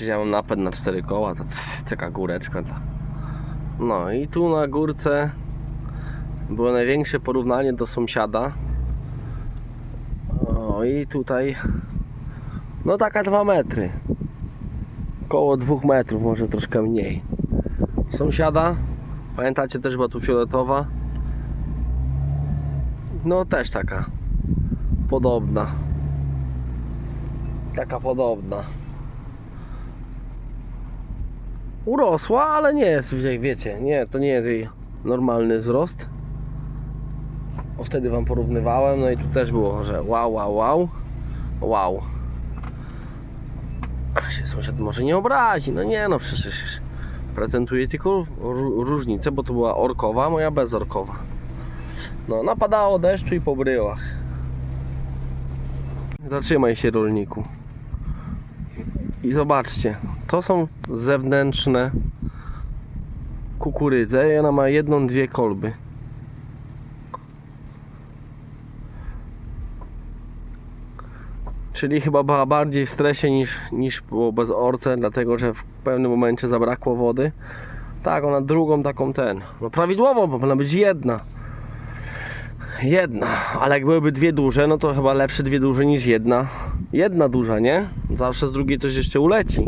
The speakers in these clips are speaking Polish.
Przecież ja mam napęd na cztery koła, to taka góreczka. No i tu na górce było największe porównanie do sąsiada. O i tutaj no taka 2 metry. Koło 2 metrów, może troszkę mniej. Sąsiada, pamiętacie też była tu fioletowa. No też taka podobna. Taka podobna. Urosła, ale nie jest, wie- wiecie, nie, to nie jest jej normalny wzrost. O, wtedy wam porównywałem, no i tu też było, że wow, wow, wow, wow. Ach, się sąsiad może nie obrazi, no nie no, przecież prezentuję tylko ró- różnicę, bo to była orkowa, moja bezorkowa. No, napadało deszczu i po bryłach. Zatrzymaj się rolniku. I zobaczcie, to są zewnętrzne kukurydze i ona ma jedną, dwie kolby. Czyli chyba była bardziej w stresie niż, niż było bez orce, dlatego że w pewnym momencie zabrakło wody. Tak, ona drugą taką ten. No prawidłowo, bo powinna być jedna. Jedna, ale jak byłyby dwie duże, no to chyba lepsze dwie duże niż jedna. Jedna duża, nie? Zawsze z drugiej coś jeszcze uleci.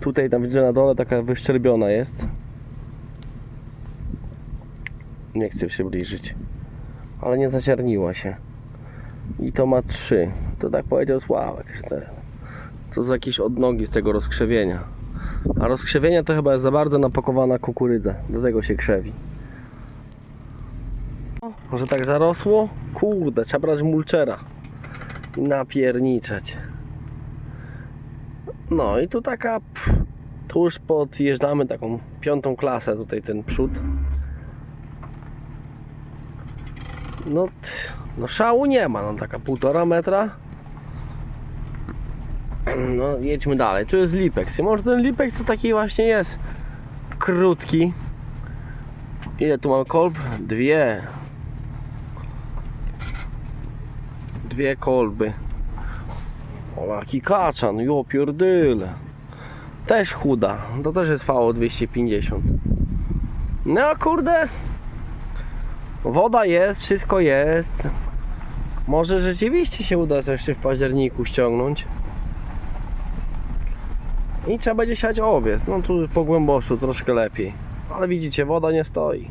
Tutaj tam widzę na dole taka wyszczerbiona jest. Nie chcę się bliżyć. Ale nie zacierniła się. I to ma trzy. To tak powiedział Sławek, co za jakieś odnogi z tego rozkrzewienia. A rozkrzewienie to chyba jest za bardzo napakowana kukurydza. Do tego się krzewi. Może tak zarosło? Kurde, trzeba brać mulczera i napierniczać. No i tu taka, pff, tu już podjeżdżamy taką piątą klasę, tutaj ten przód. No, no szału nie ma, no taka półtora metra. No jedźmy dalej, tu jest Lipex i może ten Lipex to taki właśnie jest krótki. Ile tu mam kolb? Dwie. Dwie kolby. O, jaki kaczan, jo pierdyle. Też chuda, to też jest VO 250. No kurde. Woda jest, wszystko jest. Może rzeczywiście się uda jeszcze w październiku ściągnąć. I trzeba będzie siać owiec. No tu po głęboszu troszkę lepiej. Ale widzicie, woda nie stoi.